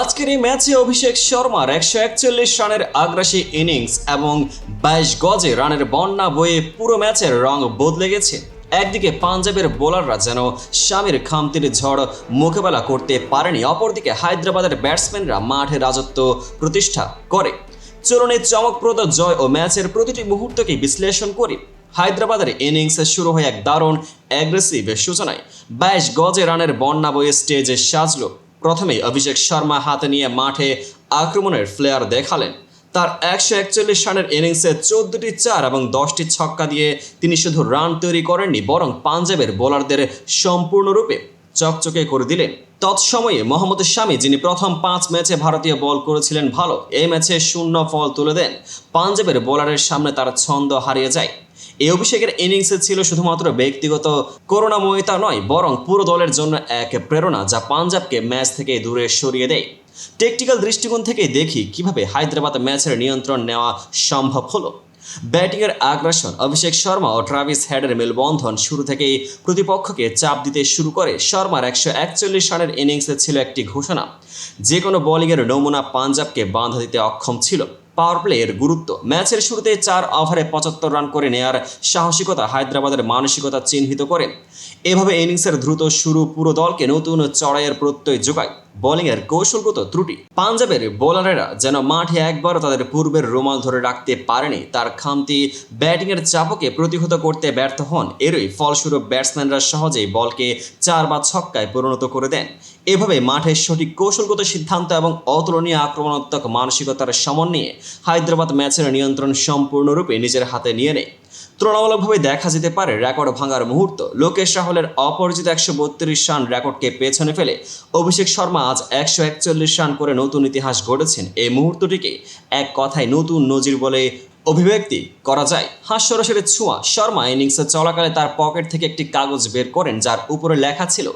আজকের এই ম্যাচে অভিষেক শর্মার একশো একচল্লিশ রানের আগ্রাসী ইনিংস এবং বাইশ গজে রানের বন্যা বয়ে পুরো ম্যাচের রং বদলে গেছে। একদিকে পাঞ্জাবের বোলাররা যেন স্বামীর খামতির ঝড় মোকাবেলা করতে পারেনি, অপরদিকে হায়দ্রাবাদের ব্যাটসম্যানরা মাঠে রাজত্ব প্রতিষ্ঠা করে। চলুন চমকপ্রদ জয় ও ম্যাচের প্রতিটি মুহূর্তকে বিশ্লেষণ করি। হায়দ্রাবাদের ইনিংস শুরু হয় এক দারুণ অ্যাগ্রেসিভ সূচনায়। বাইশ গজে রানের বন্যা বয়ে স্টেজে সাজলো। প্রথমেই অভিষেক শর্মা হাতে নিয়ে মাঠে আক্রমণের ফ্লেয়ার দেখালেন। তার একশো একচল্লিশ রানের ইনিংসে চোদ্দটি চার এবং দশটি ছক্কা দিয়ে তিনি শুধু রান তৈরি করেননি, বরং পাঞ্জাবের বোলারদের সম্পূর্ণরূপে চকচকে করে দিলেন। তৎসময়ে মোহাম্মদ শামী, যিনি প্রথম পাঁচ ম্যাচে ভারতীয় বল করেছিলেন ভালো, এই ম্যাচে শূন্য ফল তুলে দেন। পাঞ্জাবের বোলারের সামনে তার ছন্দ হারিয়ে যায়। এই অভিষেকের ইনিংসে ছিল শুধুমাত্র ব্যক্তিগত করুণাময়তা নয়, বরং পুরো দলের জন্য এক প্রেরণা যা পাঞ্জাবকে ম্যাচ থেকে দূরে সরিয়ে দেয়। টেকটিক্যাল দৃষ্টিকোণ থেকে দেখি কীভাবে হায়দ্রাবাদ ম্যাচের নিয়ন্ত্রণ নেওয়া সম্ভব হলো। ব্যাটিংয়ের আগ্রাসন, অভিষেক শর্মা ও ট্রাভিস হেডের মেলবন্ধন শুরু থেকেই প্রতিপক্ষকে চাপ দিতে শুরু করে। শর্মার একশো একচল্লিশ রানের ইনিংসে ছিল একটি ঘোষণা। যে কোনো বোলিংয়ের নমুনা পাঞ্জাবকে বাঁধা দিতে অক্ষম ছিল। পাওয়ার প্লেয়ের গুরুত্ব। ম্যাচের শুরুতে চার ওভারে পঁচাত্তর রান করে নেয়ার সাহসিকতা হায়দ্রাবাদের মানসিকতা চিহ্নিত করে। এভাবে ইনিংসের দ্রুত শুরু পুরো দলকে নতুন চড়াইয়ের প্রত্যয় যোগায়। বোলিংয়ের কৌশলগত ত্রুটি। পাঞ্জাবের বোলারেরা যেন মাঠে একবার তাদের পূর্বের রোমাল ধরে রাখতে পারেনি, তার খামতি ব্যাটিংয়ের চাপকে প্রতিহত করতে ব্যর্থ হন। এরই ফলস্বরূপ ব্যাটসম্যানরা সহজেই বলকে চার বা ছক্কায় পরিণত করে দেন। এভাবে মাঠের সঠিক কৌশলগত সিদ্ধান্ত এবং অতুলনীয় আক্রমণাত্মক মানসিকতার সমন্বয়ে হায়দ্রাবাদ ম্যাচের নিয়ন্ত্রণ সম্পূর্ণরূপে নিজের হাতে নিয়ে নেয়। তুলনামূলকভাবে দেখা যেতে পারে রেকর্ড ভাঙার মুহূর্ত। লোকেশ রাহুলের অপরিচিত একশো বত্রিশ রান রেকর্ডকে পেছনে ফেলে অভিষেক শর্মা আজ একশো একচল্লিশ রান করে নতুন ইতিহাস গড়েছেন। এই মুহূর্তটিকে এক কথায় নতুন নজির বলে অভিব্যক্তি করা যায়। হাস্যরসের ছোঁয়া, শর্মা ইনিংসে চলাকালে তার পকেট থেকে একটি কাগজ বের করেন যার উপরে লেখা ছিল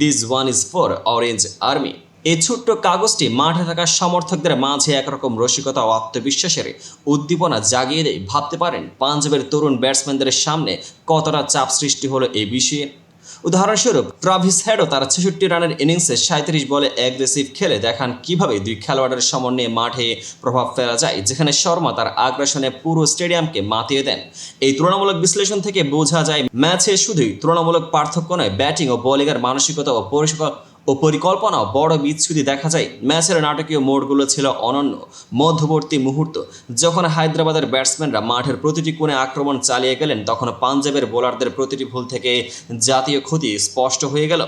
this one is for orange army এই ছোট্ট কাগজটি মাঠে থাকা সমর্থকদের মাঝে একরকম রসিকতা ও আত্মবিশ্বাসের উদ্দীপনা জাগিয়ে দেয়। ভাবতে পারেন, পাঞ্জাবের তরুণ ব্যাটসম্যানদের সামনে কতটা চাপ সৃষ্টি হলো এই বিষয়ে। উদাহরণস্বরূপ, ট্রাভিস হেডও তার ছেষট্টি রানের ইনিংসে সাঁত্রিশ বলে অ্যাগ্রেসিভ খেলে দেখান কীভাবে দুই খেলোয়াড়ের সমন্বয়ে মাঠে প্রভাব ফেলা যায়, যেখানে শর্মা তার আগ্রাসনে পুরো স্টেডিয়ামকে মাতিয়ে দেন। এই তুলনামূলক বিশ্লেষণ থেকে বোঝা যায়, ম্যাচে শুধুই তুলনামূলক পার্থক্য নয়, ব্যাটিং ও বোলিংয়ের মানসিকতা ও পরিষ্কার ও পরিকল্পনা বড় বিচ্ছুতি দেখা যায়। ম্যাচের নাটকীয় মোড়গুলো ছিল অনন্য। মধ্যবর্তী মুহূর্ত, যখন হায়দ্রাবাদের ব্যাটসম্যানরা মাঠের প্রতিটি কোণে আক্রমণ চালিয়ে গেলেন, তখন পাঞ্জাবের বোলারদের প্রতিটি ভুল থেকে জাতীয় ক্ষতি স্পষ্ট হয়ে গেল।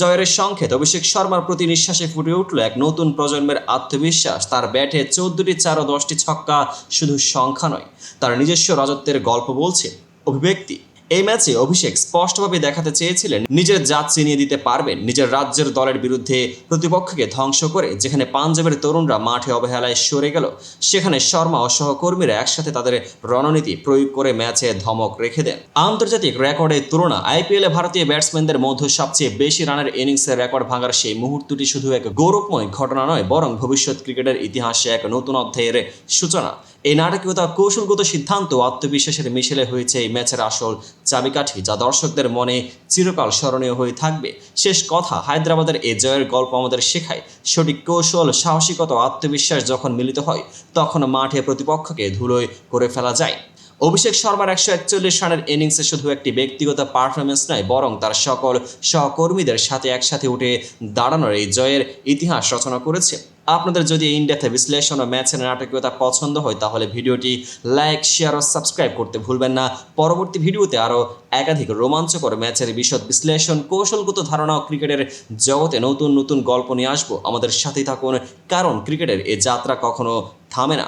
জয়ের সংকেত, অভিষেক শর্মার প্রতি নিঃশ্বাসে ফুটে উঠল এক নতুন প্রজন্মের আত্মবিশ্বাস। তার ব্যাটে চোদ্দটি চার ও দশটি ছক্কা শুধু সংখ্যা নয়, তার নিজস্ব রাজত্বের গল্প বলছে অভিব্যক্তি। এই ম্যাচে অভিষেক স্পষ্টভাবে দেখাতে চেয়েছিলেন, নিজের জাত চিনিয়ে দিতে পারবেন, নিজের রাজ্যের দলের বিরুদ্ধে প্রতিপক্ষকে ধ্বংস করে, যেখানে পাঞ্জাবের তরুণরা মাঠে অবহেলায় সরে গেল, সেখানে শর্মা ও সহকর্মীরা একসাথে তাদের রণনীতি প্রয়োগ করে ম্যাচে ধমক রেখে দেন। আন্তর্জাতিক রেকর্ডের তুলনা, আইপিএলে ভারতীয় ব্যাটসম্যানদের মধ্যে সবচেয়ে বেশি রানের ইনিংসের রেকর্ড ভাঙার সেই মুহূর্তটি শুধু এক গৌরবময় ঘটনা নয়, বরং ভবিষ্যৎ ক্রিকেটের ইতিহাসে এক নতুন অধ্যায়ের সূচনা। এই নাটকীয়তা কৌশলগত সিদ্ধান্ত আত্মবিশ্বাসের মিশেলে হয়েছে এই ম্যাচের আসল চাবিকাঠি যা দর্শকদের মনে চিরকাল স্মরণীয় হয়ে থাকবে। শেষ কথা, হায়দ্রাবাদের এ জয়ের গল্প আমাদের শেখায়। সঠিক কৌশল, সাহসিকতা আত্মবিশ্বাস যখন মিলিত হয়, তখন মাঠে প্রতিপক্ষকে ধুলোয় করে ফেলা যায়। অভিষেক শর্মার একশো একচল্লিশ রানের ইনিংসে শুধু একটি ব্যক্তিগত পারফরমেন্স নয়, বরং তার সকল সহকর্মীদের সাথে একসাথে উঠে দাঁড়ানোর এই জয়ের ইতিহাস রচনা করেছে। আপনাদের যদি ইন্ডিয়াতে বিশ্লেষণ ও ম্যাচের নাটকীয়তা পছন্দ হয়, তাহলে ভিডিওটি লাইক শেয়ার ও সাবস্ক্রাইব করতে ভুলবেন না। পরবর্তী ভিডিওতে আরও একাধিক রোমাঞ্চকর ম্যাচের বিশদ বিশ্লেষণ, কৌশলগত ধারণা ও ক্রিকেটের জগতে নতুন নতুন গল্প নিয়ে আসব। আমাদের সাথেই থাকুন, কারণ ক্রিকেটের এ যাত্রা কখনো থামে না।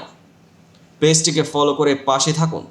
পেজটিকে ফলো করে পাশে থাকুন।